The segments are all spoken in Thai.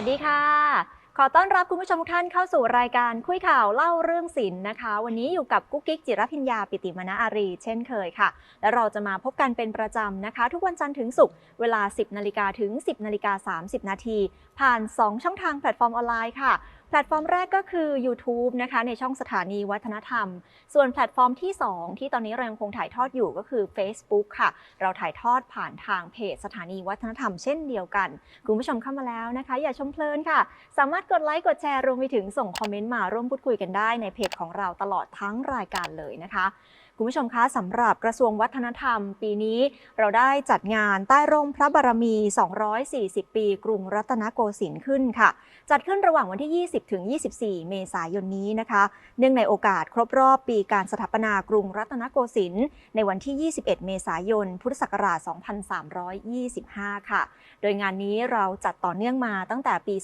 วัสดีค่ะ ขอต้อนรับคุณผู้ชมทุกท่านเข้าสู่รายการคุยข่าวเล่าเรื่องศิลป์นะคะ วันนี้อยู่กับกุ๊กกิ๊กจิรพิญญาปิติมณอารี เช่นเคยค่ะ และเราจะมาพบกันเป็นประจำนะคะ ทุกวันจันทร์ถึงศุกร์เวลา 10นาฬิกาถึง 10นาฬิกา30นาทีผ่าน 2 ช่องทางแพลตฟอร์มออนไลน์ค่ะ แพลตฟอร์มแรกก็คือ YouTube นะคะในช่องสถานีวัฒนธรรม ส่วนแพลตฟอร์มที่ 2 ที่ตอนนี้เรายังคงถ่ายทอดอยู่ก็คือ Facebook ค่ะ เราถ่ายทอดผ่านทางเพจสถานีวัฒนธรรมเช่นเดียวกัน คุณผู้ชมเข้ามาแล้วนะคะ อย่าชมเพลินค่ะ สามารถกดไลค์กดแชร์รวมไปถึงส่งคอมเมนต์มาร่วมพูดคุยกันได้ในเพจของเราตลอดทั้งรายการเลยนะคะ คุณผู้ชมคะสำหรับกระทรวงวัฒนธรรม ปีนี้เราได้จัดงานใต้ร่มพระบารมี 240 ปี กรุงรัตนโกสินทร์ขึ้นค่ะ จัดขึ้นระหว่างวันที่ 20 ถึง 24 เมษายนนี้นะคะ เนื่องในโอกาสครบรอบปีการสถาปนากรุงรัตนโกสินทร์ในวันที่ 21 เมษายน พุทธศักราช 2325 ค่ะ โดยงานนี้เราจัดต่อเนื่องมาตั้งแต่ปี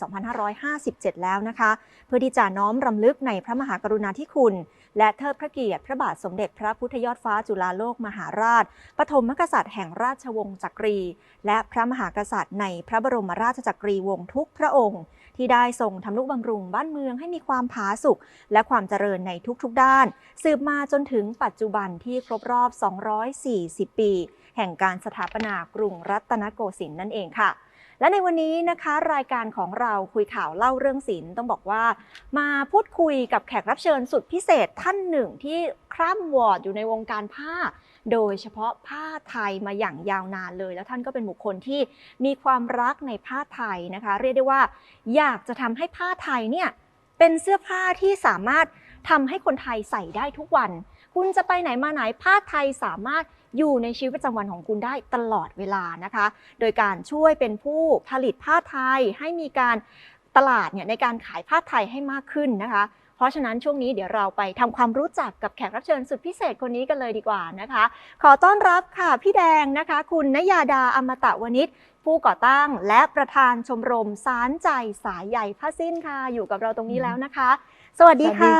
2557 แล้วนะคะ เพื่อที่จะน้อมรำลึกในพระมหากรุณาธิคุณ และเทิดพระเกียรติพระบาทสมเด็จพระพุทธยอดฟ้าจุฬาโลกมหาราช ปฐมกษัตริย์แห่งราชวงศ์จักรี และพระมหากษัตริย์ในพระบรมราชจักรีวงศ์ทุกพระองค์ ที่ได้ทรงทำนุบำรุงบ้านเมืองให้มีความผาสุกและความเจริญในทุกๆด้าน สืบมาจนถึงปัจจุบันที่ครบรอบ 240 ปี แห่งการสถาปนากรุงรัตนโกสินทร์นั่นเองค่ะ และในวันนี้นะคะรายการของเราคุยข่าวเล่าเรื่องศิลป์ต้องบอกว่า มาพูดคุยกับแขกรับเชิญสุดพิเศษท่านหนึ่งที่คร่ำวอดอยู่ในวงการผ้า โดยเฉพาะผ้าไทยมาอย่างยาวนานเลย แล้วท่านก็เป็นบุคคลที่มีความรักในผ้าไทยนะคะ เรียกได้ว่า อยากจะทำให้ผ้าไทยเนี่ยเป็นเสื้อผ้าที่สามารถทำให้คนไทยใส่ได้ทุกวัน คุณจะไปไหนมาไหนผ้าไทยสามารถอยู่ในชีวิตประจำวันของคุณได้ตลอดเวลานะคะ โดยการช่วยเป็นผู้ผลิตผ้าไทยให้มีการตลาดเนี่ยในการขายผ้าไทยให้มากขึ้นนะคะ เพราะฉะนั้นช่วงนี้เดี๋ยวเราไปทำความรู้จักกับแขกรับเชิญสุดพิเศษคนนี้กันเลยดีกว่านะคะ ขอต้อนรับค่ะพี่แดงนะคะ คุณนยาดาอมตะวนิชผู้ก่อตั้งและประธานชมรมสารใจสายใหญ่ผ้าสิ้นค่ะ อยู่กับเราตรงนี้แล้วนะคะ สวัสดีค่ะ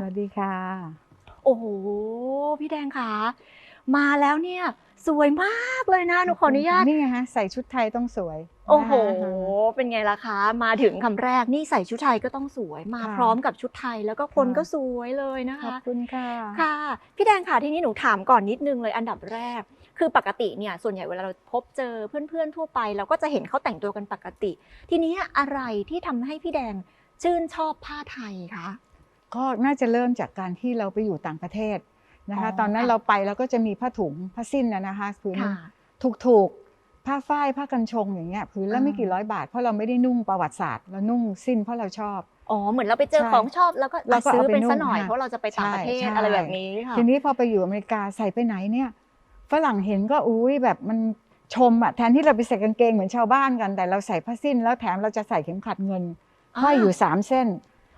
สวัสดีค่ะ โอ้โห พี่แดงค่ะ มาแล้วเนี่ย สวยมากเลยนะหนูขออนุญาต นี่ไงฮะใส่ชุดไทยต้องสวยโอ้โหนะคะเป็นไงล่ะคะ มาถึงคำแรกนี่ใส่ชุดไทยก็ต้องสวย มาค่ะพร้อมกับชุดไทยแล้วก็คนค่ะก็สวยเลยนะขอบคะคุณค่ะ ค่ะ พี่แดงค่ะที่นี่หนูถามก่อนนิดนึงเลยอันดับแรก คือปกติเนี่ยส่วนใหญ่เวลาเราพบเจอเพื่อนๆทั่วไป เราก็จะเห็นเขาแต่งตัวกันปกติ ทีนี้อะไรที่ทำให้พี่แดงชื่นชอบผ้าไทยคะ ก็น่าจะเริ่มจากการที่เราไปอยู่ต่างประเทศนะคะอ๋อตอนนั้นค่ะเราไปแล้วก็จะมีผ้าถุงผ้าสิ้นนะนะคะผืนค่ะถูกถูกๆผ้าฝ้ายผ้ากันชงอย่างเงี้ยผืนละอ่าไม่กี่ร้อยบาทเพราะเราไม่ได้นุ่งประวัติศาสตร์เรานุ่งสิ้นเพราะเราชอบอ๋อเหมือนเราไปเจอใช่ของชอบแล้วก็เราก็ซื้อเอาไปเป็นนุ่งซะหน่อยค่ะเพราะเราจะไปต่างประเทศใช่อะไรแบบนี้ค่ะทีนี้พอไปอยู่อเมริกาใส่ไปไหนเนี่ยฝรั่งเห็นก็อุ้ยแบบมันชมอะแทนที่เราไปใส่กางเกงเหมือนชาวบ้านกัน แต่เราใส่ผ้าสิ้นแล้วแถมเราจะใส่เข็มขัดเงินอ่าห้อยอยู่สามเส้น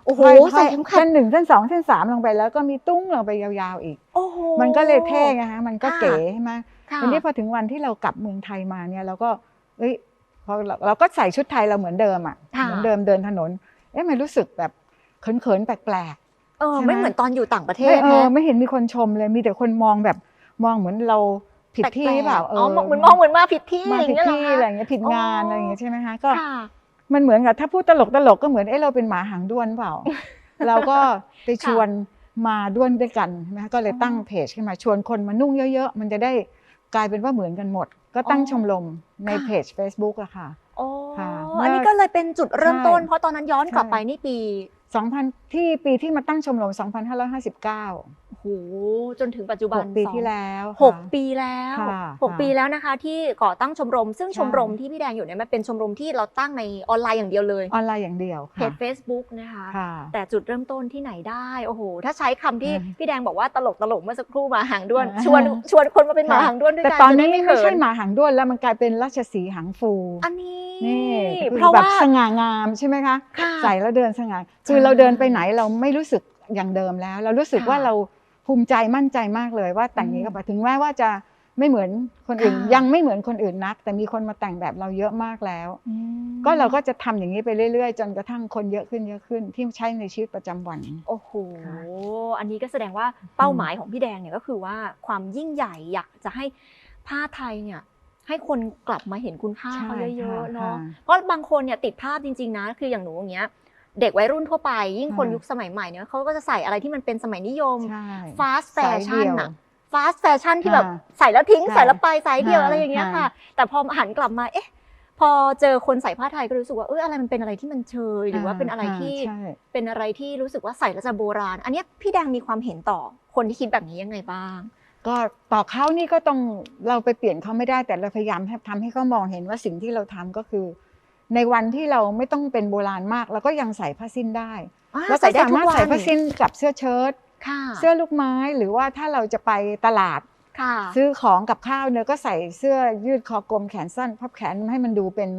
โอ้โหห้อยใส่เข็มขัดเส้นหนึ่งเส้นสองเส้นสามลงไปแล้วก็มีตุ้งลงไปยาวๆอีก โอ้โห มันก็เลยเท่ไงฮะมันก็ค่ะเก๋ใช่ไหมค่ะทีนี้พอถึงวันที่เรากลับเมืองไทยมาเนี่ยเราก็เอ้ยพอเราเราก็ใส่ชุดไทยเราเหมือนเดิมอะค่ะ เหมือนเดิมเดินถนน เอ๊ะมันรู้สึกแบบเขินๆแปลก เออใช่ไหม ไม่เหมือนตอนอยู่ต่างประๆเทไม่ศเออนะไม่เห็นมีคนชมเลยมีแต่คนมองแบบมองเหมือนเราผิดที่หรือเปล่าแปลกๆอ๋อเหมือนมองเหมือนมาผิดที่มาอย่างผิดเงี้ยเหรอที่คะอะไรอย่างเงี้ยผิดงานอ๋ออ อะไรอย่างเงี้ยใช่ไหมคะก็ ค่ะ มันเหมือนกับถ้าพูดตลกตลกๆก็เหมือนเอ้เราเป็นหมาหางด้วนเปล่า เราก็ไปชวนมาด้วนด้วยกันใช่ไหมคะก็เลยตั้งอ๋อเพจขึ้นมาชวนคนมานุ่งเยอะๆ มันจะได้กลายเป็นว่าเหมือนกันหมด ก็ตั้งอ๋อชมรมในค่ะเพจ Facebook อะค่ะโอ้ค่ะอันนี้ก็เลยเป็นจุดเริ่มต้นใช่เพราะตอนนั้นย้อนกลับใช่ไปนี่ปี 2000 ที่ปีที่มาตั้งชมรม 2559โอ้โหจนถึงปัจจุบัน6ปีสองที่แล้วหกค่ะปีแล้วค่ะหกค่ะปีแล้วนะคะ ที่ก่อตั้งชมรม ซึ่งใช่ชมรมที่พี่แดงอยู่เนี่ยมันเป็นชมรมที่เราตั้งในออนไลน์อย่างเดียวเลยออนไลน์อย่างเดียวเพค่ะจ Facebook นะคะค่ะแต่จุดเริ่มต้นที่ไหนได้โอ้โหถ้าใช้คำที่อืมพี่แดงบอกว่าตลกตลกๆเมื่อสักครู่หมาหางด้วนอ่าชวนชวนคนมาเป็นหมาหางด้วนด้วยแต่กันตอนจะด้นี้ไม่ไม่เขิใช่นหมาหางด้วนแล้วมันกลายเป็นราชสีห์หางฟู อันนี้นี่เพราะแบบว่าสง่างามใช่ไหมคะค่ะใส่แล้วเดินสง่าคือใช่เราเดินไปไหนเราไม่รู้สึกอย่างเดิมแล้ว เรารู้สึกค่ะว่าเรา ภูมิใจมั่นใจมากเลยว่าแต่งนี้ก็ไปถึงแม้ว่าจะไม่เหมือนคนอื่นค่ะยังไม่เหมือนคนอื่นนัก แต่มีคนมาแต่งแบบเราเยอะมากแล้วอืมก็เราก็จะทำอย่างนี้ไปเรื่อยๆ จนกระทั่งคนเยอะขึ้นเยอะขึ้นที่ใช้ในชีวิตประจำวัน โอ้โหค่ะอันนี้ก็แสดงว่าเป้าหมายของพี่แดงเนี่ยก็คือว่าความยิ่งใหญ่อยากจะให้ผ้าไทยเนี่ยให้คนกลับมาเห็นคุณค่าใช่เขาเยอะๆค่ะเนาะค่ะเพราะบางคนเนี่ยติดภาพจริงๆนะ คืออย่างหนูอย่างเงี้ย เด็กวัยรุ่นทั่วไป ยิ่งคนอืมยุคสมัยใหม่เนี่ยเขาก็จะใส่อะไรที่มันเป็นสมัยนิยมใช่ fast สาย fashion เดี่ยวอะ fast fashion ที่แบบค่ะใส่แล้วทิ้งค่ะใส่แล้วไปสายเดียวค่ะอะไรอย่างเงี้ยค่ะค่ะ แต่พอหันกลับมาเอ๊ะพอเจอคนใส่ผ้าไทยก็รู้สึกว่าเอออะไรมันเป็นอะไรที่มันเชยหรือว่าเป็นอะไรค่ะที่ใช่เป็นอะไรที่รู้สึกว่าใส่แล้วจะโบราณ อันเนี้ยพี่แดงมีความเห็นต่อคนที่คิดแบบนี้ยังไงบ้าง ก็ต่อเขานี่ก็ต้องเราไปเปลี่ยนเขาไม่ได้แต่เราพยายามให้ทำให้เขามองเห็นว่าสิ่งที่เราทำก็คือ ในวันที่เราไม่ต้องเป็นโบราณมากเราก็ยังใส่ผ้าสิ้นได้อ่าแล้วใส่ก็ได้สาทุกมารถวันใส่ผ้าสิ้นกับเสื้อเชิ้ตค่ะเสื้อลูกไม้หรือว่าถ้าเราจะไปตลาดค่ะซื้อของกับข้าวเนี่ยก็ใส่เสื้อยืดคอกลมแขนสั้นพับแขนให้มันดูเป็น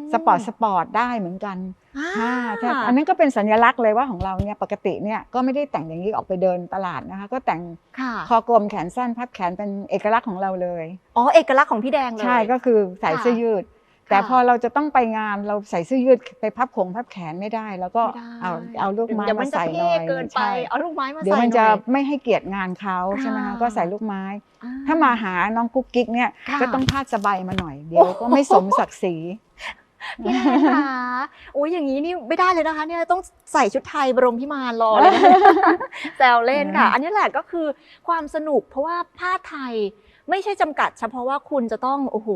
มสปอร์ตสปอร์ตได้เหมือนกันอ่าค่ะแต่อันนั้นก็เป็นสัญลักษณ์เลยว่าของเราเนี่ยปกติเนี่ยก็ไม่ได้แต่งอย่างนี้ออกไปเดินตลาดนะคะ ก็แต่งค่ะคอกลมแขนสั้นพับแขนเป็นเอกลักษณ์ของเราเลยอ๋อเอกลักษณ์ของพี่แดงเลยใช่ก็คือใส่ค่ะเสื้อยืด แต่ค่ะพอเราจะต้องไปงานเราใส่เสื้อยืดไปพับขงพับแขนไม่ได้ แล้วก็ไม่ได้เอาเอาลูกไม้เดี๋ยวมัมานจะใส่หเท่น่อยเกินไปใช่เอาลูกไม้มาใส่เดี๋ยวมันหจะอยไม่ให้เกียรติงานเขาใช่ไหมค่ะคะก็ใส่ลูกไม้อ่ถ้ามาหาน้องกุ๊กกิ๊กเนี่ยค่ะก็ต้องพาดสบายมาหน่อย เดี๋ยวก็ไม่สมศักดิ์ศรีพี่แดงค่ะโอ้ยอย่างนี้นี่ไม่ได้เลยนะคะเนี่ยต้องใส่ชุดไทยบรมพิมานรอเลยนะแซวเล่นค่ะ อันนี้แหละก็คือความสนุกเพราะว่าผ้าไทย ไม่ใช่จำกัดเฉพาะว่าคุณจะต้องโอ้โห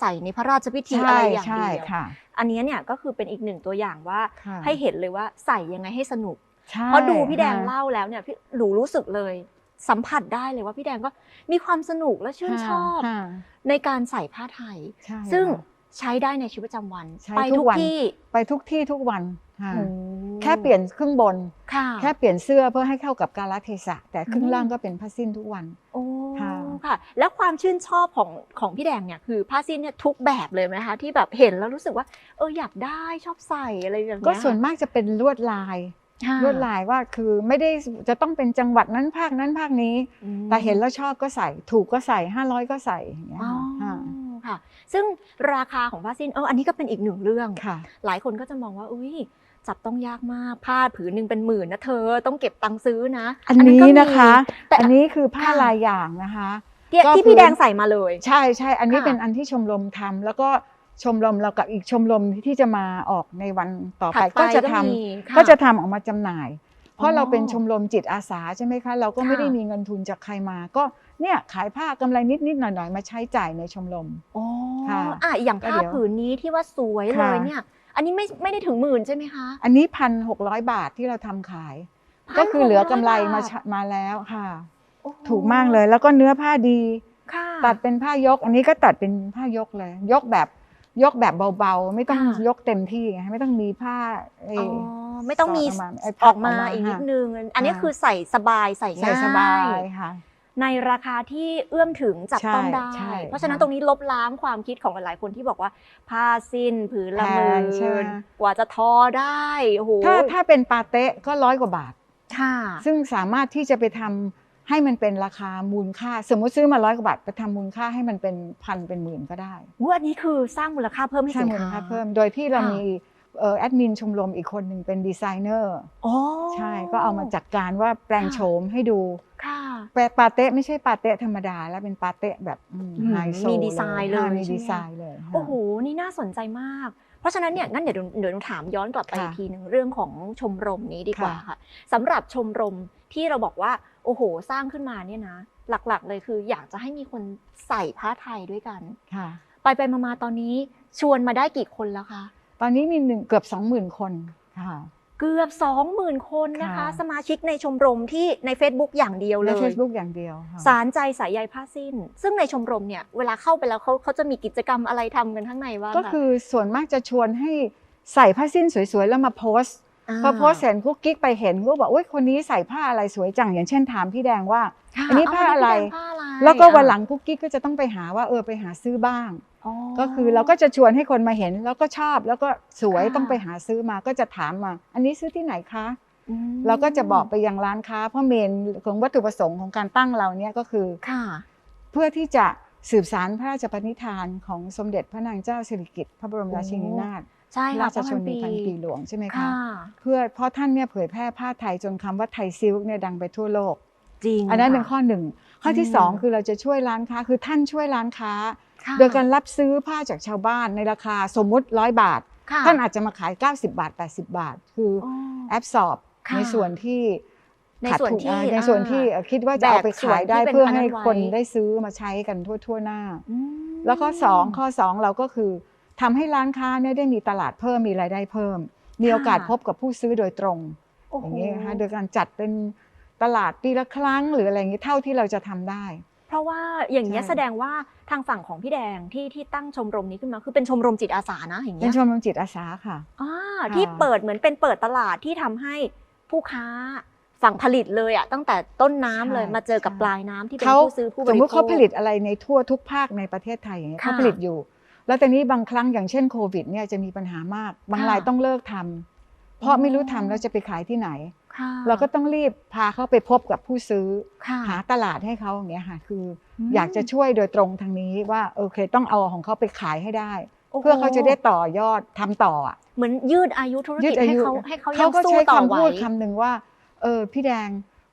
ใส่ในพระราชพิธีอะไรอย่างใช่เดียวค่ะอันนี้เนี่ยก็คือเป็นอีกหนึ่งตัวอย่างว่าค่ะให้เห็นเลยว่าใส่ยังไงให้สนุกใช่เพราะดูพี่แดงค่ะเล่าแล้วเนี่ยพี่หนูรู้สึกเลยสัมผัสได้เลยว่าพี่แดงก็มีความสนุกและชื่นชอบค่ะในการใส่ผ้าไทยใช่ซึ่งค่ะใช้ได้ในชีวิตประจำวันใช้ไปทุทุกกวันที่ไปทุกที่ทุกวันค่ะโอ้แค่เปลี่ยนครึ่งบนค่ะแค่เปลี่ยนเสื้อเพื่อให้เข้ากับกาลเทศะ แต่ครึ่งอืมล่างก็เป็นผ้าสิ้นทุกวันโอ้ ค่ะค่ะ แล้วความชื่นชอบของของพี่แดงเนี่ยคือผ้าสิ้นเนี่ยทุกแบบเลยไหมคะที่แบบเห็นแล้วรู้สึกว่าเอออยากได้ชอบใส่อะไรอย่างเงี้ยก็ส่วนมากจะเป็นลวดลายค่ะลวดลายว่าคือไม่ได้จะต้องเป็นจังหวัดนั้นภาคนั้นภาคนี้อืมแต่เห็นแล้วชอบก็ใส่ ถูกก็ใส่ 500 ก็ใส่อย่างเงี้ยอ๋อค่ะค่ะ ซึ่งราคาของผ้าสิ้นเอออันนี้ก็เป็นอีกหนึ่งเรื่องค่ะหลายคนก็จะมองว่าอุ้ย จับต้องยากมากผ้าผืนหนึ่งเป็นหมื่นนะเธอต้องเก็บตังค์ซื้อนะ อันนี้ก็มีนะคะ แต่อันนี้คือผ้าค่ะลายอย่างนะคะที่ก็ที่คือพี่แดงใส่มาเลย ใช่ใช่อันนี้ค่ะเป็นอันที่ชมรมทำแล้วก็ชมรมเรากับอีกชมรมที่จะมาออกในวันต่อไปถัดก็จะทำมีค่ก็จะทำออกมาจำหน่าย เพอ๋ราะอเราเป็นชมรมจิตอาสาใช่ไหมคะ เราก็ไม่ค่ะได้มีเงินทุนจากใครมาก็เนี่ยขายผ้ากำไรนิดๆหน่อยๆมาใช้จ่ายในชมรมอ๋อค่ะอะอย่างก็ผ้าเดี๋ยวผืนนี้ที่ว่าสวยเลค่ะยเนี่ย อันนี้ไม่ไม่ได้ถึงหมื่นใช่ไหมคะ อันนี้พันหกร้อยบาทที่เราทำขายก็คือเหลือกำไรมา1,600ชะมาแล้วค่ะ โอ้โหถูกมากเลย แล้วก็เนื้อผ้าดี ค่ะ ตัดเป็นผ้ายก อันนี้ก็ตัดเป็นผ้ายกเลย ยกแบบยกแบบเบาๆ ไม่ต้องค่ะ ยกเต็มที่ไงไม่ต้องมีผ้าเอ่อ๋ออไม่ต้องมีออกมาไอ้อพัอบกมาออกมาอีกนิดค่ะนึง อันนี้ค่ะคือใส่สบายใส่ใส่ง่ายสบายค่ะ ในราคาที่เอื้อมถึงจับใช่ต้องได้ใช่เพราะฉะนั้นค่ะตรงนี้ลบล้างความคิดของหลายๆคนที่บอกว่าผ้าสิ้นผืนละหแพมื่งใช่ไหมนกว่าจะทอได้โอ้โหถ้าถ้าเป็นปาเต๊ะก็ร้อยกว่าบาทค่ะซึ่งสามารถที่จะไปทำให้มันเป็นราคามูลค่า สมมติซื้อมาร้อยกว่าบาทไปทำมูลค่าให้มันเป็นพันเป็นหมื่นก็ได้ว่าอันนี้คือสร้างมูลค่าเพิ่มให้สร้างสินมูลค้าค่าเพิ่ม โดยที่เราค่ะมีเอ่อ แอดมินชมรมอีกคนหนึ่งเป็นดีไซเนอร์อ๋อใช่ก็เอามาจัดการว่าแปลงค่ะโฉมให้ดูค่ะแปลปาเต๊ะไม่ใช่ปาเต๊ะธรรมดา แล้วเป็นปาเต๊ะแบบอืมอืมไฮโซมีดีไซน์เลยค่ะมีใช่ไหมดีไซน์เลยค่ะโอ้โหนี่น่าสนใจมาก เพราะฉะนั้นเนี่ยงั้นเดี๋ยวเดี๋ยวหนูถามย้อนกลับไปค่ะอีกทีหนึ่งเรื่องของชมรมนี้ดีกว่าค่ะค่ะสำหรับชมรมที่เราบอกว่าโอ้โห สร้างขึ้นมาเนี่ยนะ หลักๆ เลยคืออยากจะให้มีคนใส่ผ้าไทยด้วยกันค่ะ ไปไปๆมาๆตอนนี้ชวนมาได้กี่คนแล้วคะ ตอนนี้มีหนึ่งเกือบสองหมื่นคนค่ะเกือบ 20,000 คนนะคะค่ะสมาชิกในชมรมที่ใน Facebook อย่างเดียวเลในย Facebook อย่างเดียวค่ะสารใจสายใยผ้าสิ้น ซึ่งในชมรมเนี่ยเวลาเข้าไปแล้วเขาเขาจะมีกิจกรรมอะไรทำกันข้างในบ้างก็คะคือส่วนมากจะชวนให้ใส่ผ้าสิ้นสวยๆ แล้วมาโพสต์าพอโพสต์เสร็จกุ๊กกิ๊กไปเห็นก็บอกโอ้ยคนนี้ใส่ผ้าอะไรสวยจังอย่างเช่นถามพี่แดงว่าค่ะอันนี้ผ้าอะไรเพี่แดงผ้าอะไร แล้วก็วันหลังกุ๊กกิ๊กก็จะต้องไปหาว่าเออไปหาซื้อบ้างอ๋อ ก็คือเราก็จะชวนให้คนมาเห็นแล้วก็ชอบแล้วก็สวยค่ะต้องไปหาซื้อมาก็จะถามมา อันนี้ซื้อที่ไหนคะอืมเราก็จะบอกไปยังร้านค้าเพราะเมนของวัตถุประสงค์ของการตั้งเราเนี่ยก็คือค่ะ เพื่อที่จะสืบสารพระราชปณิธานของสมเด็จพระนางเจ้าสิริกิติ์พระบรมราชินีนาถใช่ค่ะราชชนนีพันปีหลวงใช่ไหมคะค่ะเพื่อเพราะท่านเนี่ยเผยแพร่ผ้าไทยจนคำว่าไทยซิลค์เนี่ยดังไปทั่วโลกจริงอันนั้นเป็นค่ะข้อหนึ่งข้อที่อืมสองคือเราจะช่วยร้านค้าคือท่านช่วยร้านค้าค่ะ โดยการรับซื้อผ้าจากชาวบ้านในราคาสมมุติร้อยบาทค่ะท่านอาจจะมาขาย 90 บาท 80 บาท คืออ๋อแอบสอบค่ะในส่วนที่ในขาดส่วนทุนที่อ่าในส่วนที่อ่าคิดว่าจะเอาไปขายได้แบกส่วนที่เป็นเพื่อให้อันนั้นไว้คนได้ซื้อมาใช้กันทั่วทั่วๆหน้าอืมแล้วข้อสองข้อสองเราก็คือทำให้ร้านค้าเนี่ยได้มีตลาดเพิ่มมีรายได้เพิ่ม มีโอกาสพบกับผู้ซื้อโดยตรงโอ้อโหย่างนี้นะคะโดยการจัดเป็นตลาดปีละครั้งหรืออะไรอย่างนี้เท่าที่เราจะทำได้ เพราะว่าอย่างนี้ยใช่แสดงว่าทางฝั่งของพี่แดงที่ที่ตั้งชมรมนี้ขึ้นมาคือเป็นชมรมจิตอาสานะอย่างเป็เงี้นยชมรมจิตอาสาค่ะอ่าค่ะที่เปิดเหมือนเป็นเปิดตลาดที่ทำให้ผู้ค้าฝั่งผลิตเลยอะตั้งแต่ต้นน้ำเลยมาเจอกับปลายน้ำที่เป็นเขาผู้ซื้อผู้บสมริมโภติคเขาผลิตอะไรในทั่วทุกภาคในประเทศไทยอย่างเงี้ยค่ะเขาผลิตอยู่ แล้วแต่นี้บางครั้งอย่างเช่นโควิดเนี่ยจะมีปัญหามาก บางค่ะรายต้องเลิกทำเพราะอ๋อไม่รู้ทำแล้วจะไปขายที่ไหนค่ะ เราก็ต้องรีบพาเขาไปพบกับผู้ซื้อค่ะหาตลาดให้เขาอย่างเงี้ยค่ะ คืออมอยากจะช่วยโดยตรงทางนี้ว่าโอเคต้องเอาของเขาไปขายให้ได้โโหเพื่อเขาจะได้ต่อยอดทำต่ออะเหมือนยืดอายุธุรยืกิจดอาให้ยุเขาให้เขายัเขางก็สู้ใช้ต่อคำไหวพูดคำหนึ่งว่าเออพี่แดง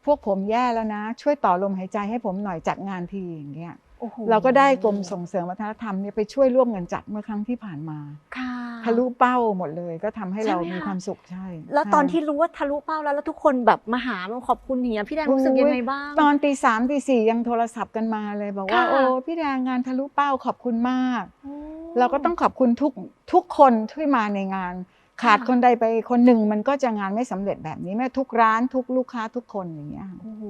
พวกผมแย่แล้วนะ ช่วยต่อลมหายใจให้ผมหน่อยจัดงานทีอย่างเงี้ย โอ้โหเราก็ได้กรมส่งเสริมวัฒนธรรมเนี่ยไปช่วยร่วมเงินจัดเมื่อครั้งที่ผ่านมาค่ะ ทะลุเป้าหมดเลยก็ทำให้เราใช่ไหมมีคะ ความสุขใช่แล้วตอนใช่ที่รู้ว่าทะลุเป้าแล้วแล้วทุกคนแบบมาหามาขอบคุณอย่างเงี้ยพี่แดงรู้สึกยังไงบ้าง ตอนตีสามตีสี่ยังโทรศัพท์กันมาเลยบอกว่าค่ะ โอ้พี่แดงงานทะลุเป้าขอบคุณมากอืมเราก็ต้องขอบคุณทุกทุกคนที่มาในงาน ขาดค่ะคนใดไปคนหนึ่งมันก็จะงานไม่สำเร็จแบบนี้แม้ทุกร้านทุกลูกค้าทุกคนอย่างเงี้ยโอ้โห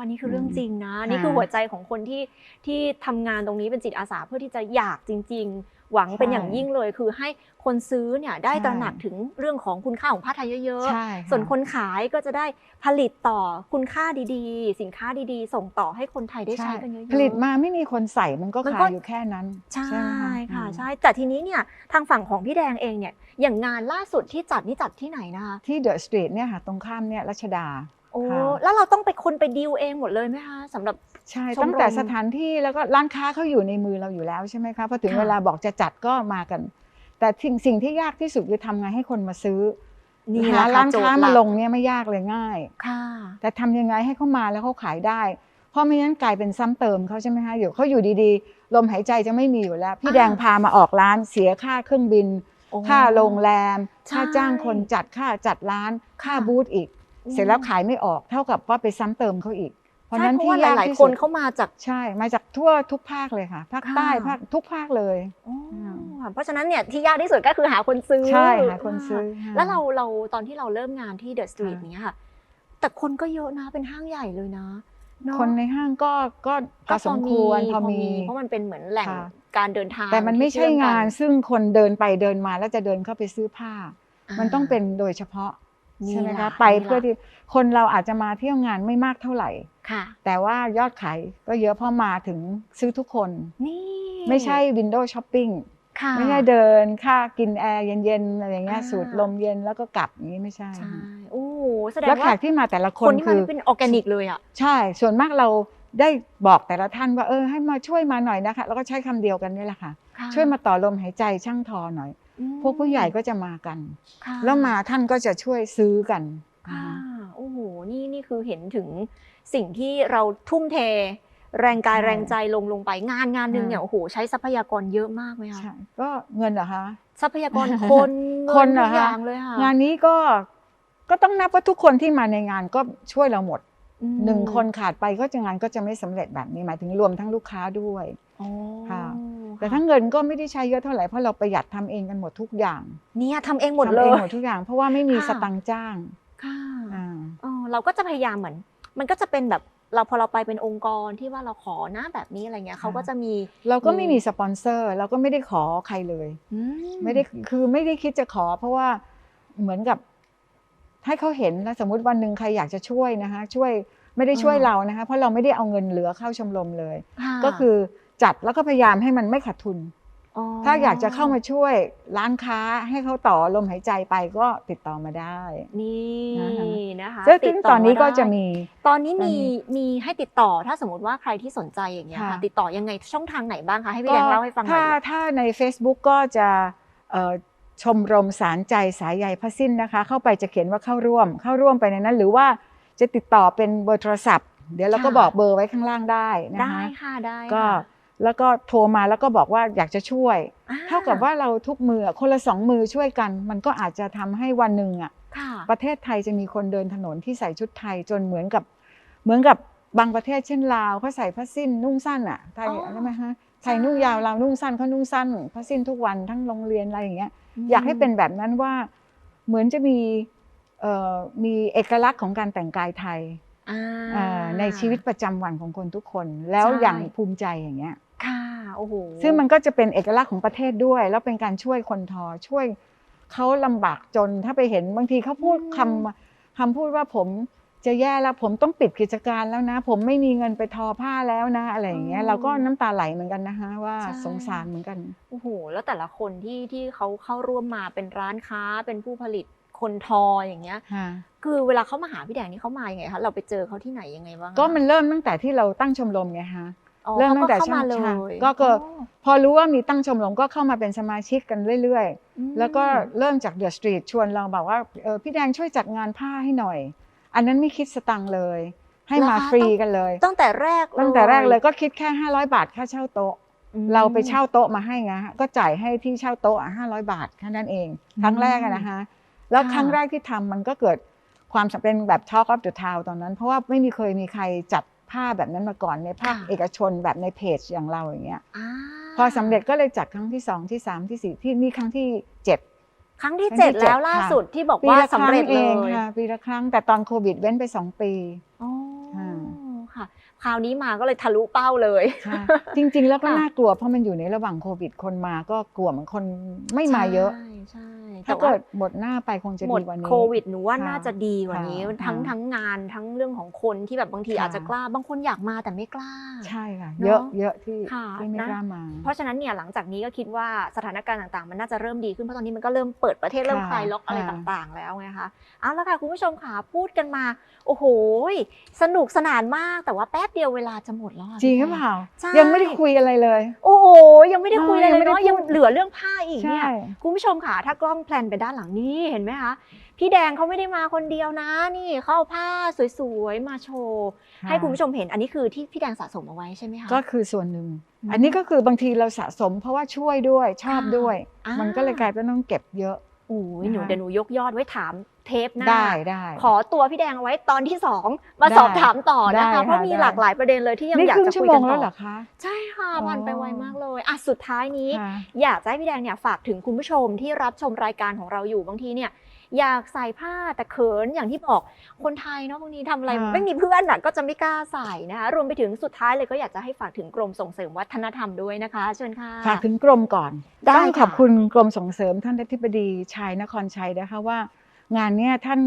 อันนี้คือเรื่องอืมจริงนะค่ะนี่คือหัวใจของคนที่ที่ทำงานตรงนี้เป็นจิตอาสาเพื่อที่จะอยากจริง ๆ หวังเป็นใช่อย่างยิ่งเลย คือให้คนซื้อเนี่ยได้ใช่ตระหนักถึงเรื่องของคุณค่าของผ้าไทยเยอะใช่ๆส่วนคนขายก็จะได้ผลิตต่อคุณค่าดีๆ สินค้าดีๆ ส่งต่อให้คนไทยได้ใช้กันเยอะๆผลิตมาไม่มีคนใส่มันก็มันขาก็ยอยู่แค่นั้น ใช่ไหมค่ะอืมใช่แต่ทีนี้เนี่ยทางฝั่งของพี่แดงเองเนี่ยอย่างงานล่าสุดที่จัดนี่จัดที่ไหนนะคะที่เดอะสตรีทเนี่ยค่ะตรงข้ามเนี่ยรัชดาโอ้ค่ะแล้วเราต้องไปคนไปดีลเองหมดเลยไหมคะสำหรับ ใช่ชมรมตั้งแต่สถานที่แล้วก็ร้านค้าเขาอยู่ในมือเราอยู่แล้วใช่ไหมคะพอถึงค่ะเวลาบอกจะจัดก็มากัน แต่สิ่งสิ่งที่ยากที่สุดคือทำไงให้คนมาซื้อนี่หาแหละร้านโจทค้าย์หมาลักลงเนี่ยไม่ยากเลยง่ายค่ะแต่ทำยังไงให้เขามาแล้วเขาขายได้ เพราะไม่งั้นกลายเป็นซ้ำเติมเขาใช่ไหมคะอยู่เขาอยู่ดีๆ ลมหายใจจะไม่มีอยู่แล้ว พี่อ่าแดงพามาออกร้านเสียค่าเครื่องบินโอ้ค่าโรงแรมใช่ค่าจ้างคนจัดค่าจัดร้าน ค่าค่ะบูธอีกอืมเสร็จแล้วขายไม่ออกเท่ากับว่าไปซ้ำเติมเขาอีก เพราะฉะใช่นั้นเพราะที่ว่าหยากลายที่ๆคสุนดเข้ามาจากใช่มาจากทั่วทุกภาคเลยค่ะภาคค่ะใต้ภาคทุกภาคเลยอ๋อค่ะเพราะฉะนั้นเนี่ยที่ยากที่สุดก็คือหาคนซื้อใช่หาคนซื้อค่ะค่ะแล้วเราเราตอนที่เราเริ่มงานที่เดอะสตรีทค่ะเนี้ยค่ะแต่คนก็เยอะนะเป็นห้างใหญ่เลยนะเอะคนในห้างก็ก็พก็อสมควรพอมีเพราะมันเป็นเหมือนแหล่งค่ะการเดินทาง แต่มันไม่ใช่ที่เชื่อมกังานซึ่งคนเดินไปเดินมาแล้วจะเดินเข้าไปซื้อผ้าามันต้องเป็นโดยเฉพาะนี่ ใช่ไหมล่คะไปเพื่อที่คนเราอาจจะมาเที่ยวงานไม่มากเท่าไหร่ค่ะ แต่ว่ายอดขายก็เยอะเพราะมาถึงซื้อทุกคนนี่ไม่ใช่วินโดว์ช้อปปิ้งค่ะไม่ใช่เดินค่ากินแอร์เย็นๆอะไรอย่างเงี้ยอ่าสูดลมเย็นแล้วก็กลับอย่างนี้ไม่ใช่ใช่โอ้โหแสดงแล้วแขว่ากที่มาแต่ละคคนนที่คืมันอเป็นออร์แกนิกเลยอะใช่ ส่วนมากเราได้บอกแต่ละท่านว่าเออให้มาช่วยมาหน่อยนะคะ แล้วก็ใช้คำเดียวกันนี่แหละค่ะค่ะ ช่วยมาต่อลมหายใจช่างทอหน่อยอืม พวกผู้ใหญ่ก็จะมากันค่ะแล้วมาท่านก็จะช่วยซื้อกันค่ะโอ้โห นี่นี่คือเห็นถึงสิ่งที่เราทุ่มเท แรงกายใช่แรงใจลงลงไปงานงานหนึ่งอ่าเนี่ยโอ้โหใช้ทรัพยากรเยอะมากไหมคะใช่ก็เงินเหรอคะทรัพยากรคนเงิคนเหรทุอกคะอย่างเลยค่ะงานนี้ก็ก็ต้องนับว่าทุกคนที่มาในงานก็ช่วยเราหมดอืมหนึ่งคนขาดไปก็จะงานก็จะไม่สำเร็จแบบนี้หมายถึงรวมทั้งลูกค้าด้วยอ๋อค่ะ แต่ทั้งเงินก็ไม่ได้ใช้เยอะเท่าไหร่เพราะเราประหยัดทำเองกันหมดทุกอย่าง เนี่ยทำเองหมดทำเลเองยหมดทุกอย่าง เพราะว่าไม่มีค่ะสตังค์จ้างค่ะอ่าอ๋อเราก็จะพยายามเหมือน มันก็จะเป็นแบบเราพอเราไปเป็นองค์กรที่ว่าเราขอนะแบบนี้อะไรเงี้ยเขาก็จะมีเราก็ไม่มีมีสปอนเซอร์ เราก็ไม่ได้ขอใครเลยอืไม่ได้คือไม่ได้คิดจะขอ เพราะว่าเหมือนกับให้เขาเห็นแล้วสมมุติวันหนึ่งใครอยากจะช่วยนะคะ ช่วยไม่ได้ช่วยเรานะคะ เพราะเราไม่ได้เอาเงินเหลือเข้าชมรมเลยค่ะก็คือ จัดแล้วก็พยายามให้มันไม่ขาดทุน ถ้าอยากจะเข้ามาช่วยร้านค้าให้เขาต่อลมหายใจไปก็ติดต่อมาได้ นี่นะคะนะคะซึ่งติดตอนนี้ก็มาได้จะมี ตอนนี้ตอนมีนี้มีให้ติดต่อถ้าสมมติว่าใครที่สนใจอย่างเงี้ยค่ะค่ะติดต่อยังไงช่องทางไหนบ้างคะให้พี่แดงเล่าให้ฟังหน่ถ้าอยถ้าใน Facebook ก็จะเอ่อชมรมสารใจสายใยพระสิ้นนะคะ เข้าไปจะเขียนว่าเข้าร่วม เข้าร่วมไปในนั้น หรือว่าจะติดต่อเป็นเบอร์โทรศัพท์ เดี๋ยวเราก็บอกเบอร์ไว้ข้างล่างได้นะได้คะค่ะได้ก็ค่ะ แล้วก็โทรมาแล้วก็บอกว่าอยากจะช่วยอ่เท่ากับว่าเราทุกมือคนละสองมือช่วยกัน มันก็อาจจะทำให้วันหนึ่งอะค่ะประเทศไทยจะมีคนเดินถนนที่ใส่ชุดไทยจนเหมือนกับเหมือนกับบางประเทศเช่นลาวเขาใส่ผ้าสิ้นนุ่งสั้นอะไทยอ๋อใช่ไหมฮะไทยใช่นุ่งยาวเราวนุ่งสั้นเขานุ่งสั้นผ้าสิ้นทุกวันทั้งโรงเรียนอะไรอย่างเงี้ยอยากให้เป็นแบบนั้นว่าเหมือนจะมีเอ่อมีเอกลักษณ์ของการแต่งกายไทยอ่าเอ่อในชีวิตประจำวันของคนทุกคน แล้วใช่อย่างภูมิใจอย่างเงี้ยค่ะ โอ้โหซึ่งมันก็จะเป็นเอกลักษณ์ของประเทศด้วย แล้วเป็นการช่วยคนทอช่วยเขาลำบากจนถ้าไปเห็นบางทีเขาพูดคำคำพูดว่าผมจะแย่แล้วผมต้องปิดกิจการแล้วนะ ผมไม่มีเงินไปทอผ้าแล้วนะ อะไรอย่างเงี้ยเราก็น้ำตาไหลเหมือนกันนะคะว่าสงสารเหมือนกันโอ้โหแล้วแต่ละคนที่ที่เขาเข้าร่วมมาเป็นร้านค้าเป็นผู้ผลิตคนทออย่างเงี้ยค่ะคือเวลาเขามาหาพี่แดงนี่เขามายังไงคะเราไปเจอเขาที่ไหนยังไงบ้างอะก็มันเริ่มตั้งแต่ที่เราตั้งชมรมไงฮะอ๋อ เริ่มตั้งแต่ขาเข้ามาเลใช่ยก็เกิดอ๋อพอรู้ว่ามีตั้งชมรมก็เข้ามาเป็นสมาชิกกันเรื่อยอืมๆแล้วก็เริ่มจากเดอะสตรีทชวนเราบอกว่าเออพี่แดงช่วยจัดงานผ้าให้หน่อย อันนั้นไม่คิดสตังค์เลย ให้มาฟรีกันเลย ตั้งแต่แรกตั้งแต่แรกเลยก็คิดแค่ 500 บาทค่าเช่าโต๊ะอืมเราไปเช่าโต๊ะมาให้ไงฮะก็จ่ายให้ที่เช่าโต๊ะห้าร้อยบาทแค่นั้นเองครั้งแรกอะนะคะแล้วค่ะครั้งแรกที่ทำมันก็เกิดความสำเป็นแบบ Talk of the Town ตอนนั้น เพราะว่าไม่มีเคยมีใครจัด ผ้าแบบนั้นมาก่อนในภาคเอกชนแบบในเพจอย่างเราอย่างเงี้ยอ่าพอสำเร็จก็เลยจัดครั้งที่สองที่สามที่สี่ที่นี่ครั้งที่เจ็ดครั้งที่ครั้งที่เจ็ดเจ็ดแล้วล่าค่ะสุดที่บอกปีว่าละคสำรั้งเร็จเอเลงยค่ะปีละครั้งแต่ตอนโควิดเว้นไปสองปีอ๋อค่ะค่ะคราวนี้มาก็เลยทะลุเป้าเลยใช่จริง ๆ แล้วก็ค่ะน่ากลัวเพราะมันอยู่ในระหว่างโควิดคนมาก็กลัวเหมือนคนไม่มาเยอะใช่ ใช่แต่ถ้าว่าเกิดหมดหน้าไปคงจะหมดดีกว่านี้โควิดหนูว่าค่ะน่าจะดีกว่านี้ค่ะทั้งค่ะทั้งงานทั้งเรื่องของคนที่แบบบางทีค่ะอาจจะกล้าบางคนอยากมาแต่ไม่กล้า ใช่ค่ะเนอะเยอะเยอะที่ค่ะที่ไม่นะกล้ามา เพราะฉะนั้นเนี่ยหลังจากนี้ก็คิดว่าสถานการณ์ต่างๆ มันน่าจะเริ่มดีขึ้นเพราะตอนนี้มันก็เริ่มเปิดประเทศเริ่มค่ะคลายล็อกอะไรค่ะต่างๆ แล้วไงคะเอาละค่ะคุณผู้ชมค่ะพูดกันมา โอ้โหสนุกสนานมากแต่ว่าแป๊บเดียวเวลาจะหมดแล้วอะจริงหพี่รือเปล่าใช่ยังไม่ได้คุยอะไรเลย โอ้โหยังไม่ได้คุยอะไรยังเลยไม่ได้เนาะยังพูดเหลือเรื่องผ้าอีกเนี่ยใช่คุณผู้ชมค่ะถ้ากล้องแพลนไปด้านหลังนี้เห็นไหมคะพี่แดงเขาไม่ได้มาคนเดียวนะนี่เขาเอาผ้าสวยๆมาโชว์ให้คุณผู้ชมเห็นอันนี้คือที่พี่แดงสะสมเอาไว้ใช่ไหมคะก็คือส่วนหนึ่งอืมอันนี้ก็คือบางทีเราสะสม เพราะว่าช่วยด้วยชอบค่ะด้วยมัมันก็เลยกลายเป็นต้องเก็บเยอะโอ้ยหนูนะคะเดี๋ยวหนูยกยอดไว้ถาม เทปหน้า ได้ได้ ขอตัวพี่แดงเอาไว้ตอนที่สองมาได้สอบถามต่อนะได้คะค่ะเพราะมีได้ หลากหลายประเด็นเลยที่ยังนี่อยาคกรึ่งจะชั่คุวยโมกังนแล้วต่เหรออคะ ใช่ค่ะอ๋อผ่านไปไวมากเลยอะสุดท้ายนี้ ค่ะ อยากจะให้พี่แดงเนี่ยฝากถึงคุณผู้ชมที่รับชมรายการของเราอยู่บางทีเนี่ย อยากใส่ผ้าแต่เขินอย่างที่บอกคนไทยเนาะบางทีทำอะไรค่ะ ไม่มีเพื่อนอะก็จะไม่กล้าใส่นะคะรวมไปถึงสุดท้ายเลยก็อยากจะให้ฝากถึงกรมส่งเสริมวัฒนธรรมด้วยนะคะ เชิญค่ะ ฝากถึงกรมก่อน ได้ต้องขอบค่ะ คุณกรมส่งเสริมท่านอธิบดีชัยนครชัยนะคะว่า งานเนี้ยท่าน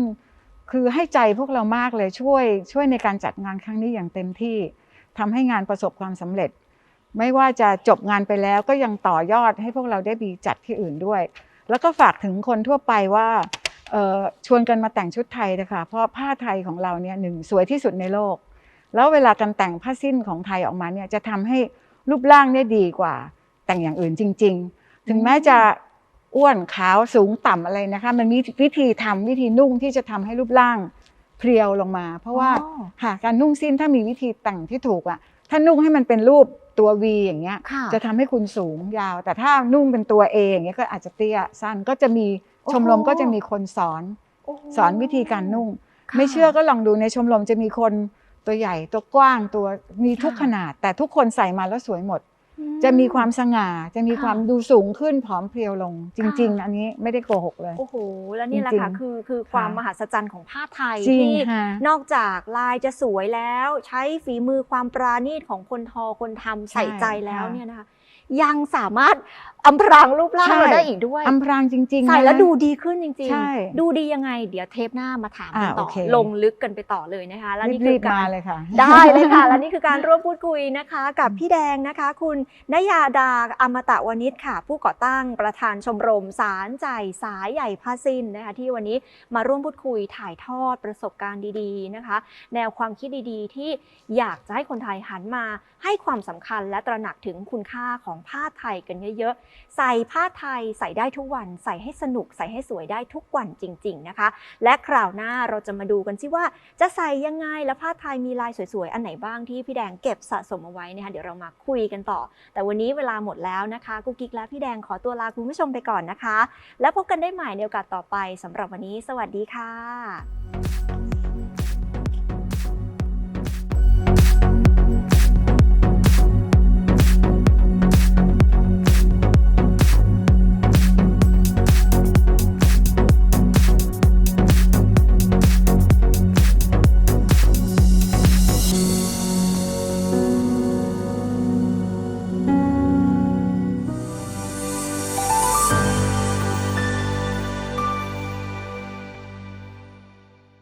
คือให้ใจพวกเรามากเลยช่วยช่วยในการจัดงานครั้งนี้อย่างเต็มที่ทำให้งานประสบความสำเร็จ ไม่ว่าจะจบงานไปแล้วก็ยังต่อยอดให้พวกเราได้มีจัดที่อื่นด้วย แล้วก็ฝากถึงคนทั่วไปว่าชวนกันมาแต่งชุดไทยนะคะเพราะผ้าไทยของเราเนี่ยหนึ่งสวยที่สุดในโลก แล้วเวลาการแต่งผ้าสิ้นของไทยออกมาเนี่ยจะทำให้รูปร่างได้ดีกว่าแต่งอย่างอื่นจริง ๆ ถึงแม้จะ อ้วนขาวสูงต่ำอะไรนะคะ มันมีวิธีทำวิธีนุ่งที่จะทำให้รูปร่างเพรียวลงมา เพราะว่าอ๋อ ค่ะการนุ่งสิ้นถ้ามีวิธีแต่งที่ถูกอะถ้านุ่งให้มันเป็นรูปตัว V อย่างเงี้ย ค่ะ จะทำให้คุณสูงยาว แต่ถ้านุ่งเป็นตัว A อย่างเงี้ยก็อาจจะเตี้ยสั้นก็จะมีชมรมโอ้โหก็จะมีคนสอนโอ้โห สอนวิธีการนุ่ง ค่ะไม่เชื่อก็ลองดูในชมรมจะมีคนตัวใหญ่ตัวกว้างตัวมีทุกค่ะ ขนาด แต่ทุกคนใส่มาแล้วสวยหมดอื จะมีความสง่าจะมีค่ะความดูสูงขึ้นผอมเพรียวลง จริงค่ะๆอันนี้ไม่ได้โกหกเลย โอ้โห แล้วนี่แหละค่ะจริงๆคือคือความค่ะมหัศจรรย์ของผ้าไทยจริงที่ค่ะนอกจากลายจะสวยแล้ว ใช้ฝีมือความปราณีตของคนทอคนทำใช่ใส่ใจแล้วค่ะเนี่ยนะคะยังสามารถ อำพรางรูปร่างใช่เราได้อีกด้วยอำพรางจริงๆใส่นะแล้วดูดีขึ้นจริงใช่ๆดูดียังไง เดี๋ยวเทปหน้ามาถามกันอ่าต่อโอเคลงลึกกันไปต่อเลยนะคะ แล้วนี่คืรีอบๆกามารเลยค่ะ ได้เลยค่ะ และนี่คือการร่วมพูดคุยนะคะ กับพี่แดงนะคะ คุณนยาดาอมตะวณิชค่ะ ผู้ก่อตั้งประธานชมรมสารใจสายใหญ่ผ้าสิ้นนะคะ ที่วันนี้มาร่วมพูดคุยถ่ายทอดประสบการณ์ดีๆนะคะ แนวความคิดดีๆ ที่อยากจะให้คนไทยหันมาให้ความสำคัญและตระหนักถึงคุณค่าของผ้าไทยกันเยอะๆใส่ผ้าไทยใส่ได้ทุกวัน ใส่ให้สนุกใส่ให้สวยได้ทุกวันจริง ๆนะคะ และคราวหน้าเราจะมาดูกันสิว่า จะใส่ยังไงและผ้าไทยมีลายสวยๆ อันไหนบ้างที่พี่แดงเก็บสะสมเอาไว้นะคะเดี๋ยวเรามาคุยกันต่อ แต่วันนี้เวลาหมดแล้วนะคะกุ๊กกิ๊กและพี่แดงขอตัวลาคุณผู้ชมไปก่อนนะคะ แล้วพบกันได้ใหม่ในโอกาสต่อไปสำหรับวันนี้ สวัสดีค่ะ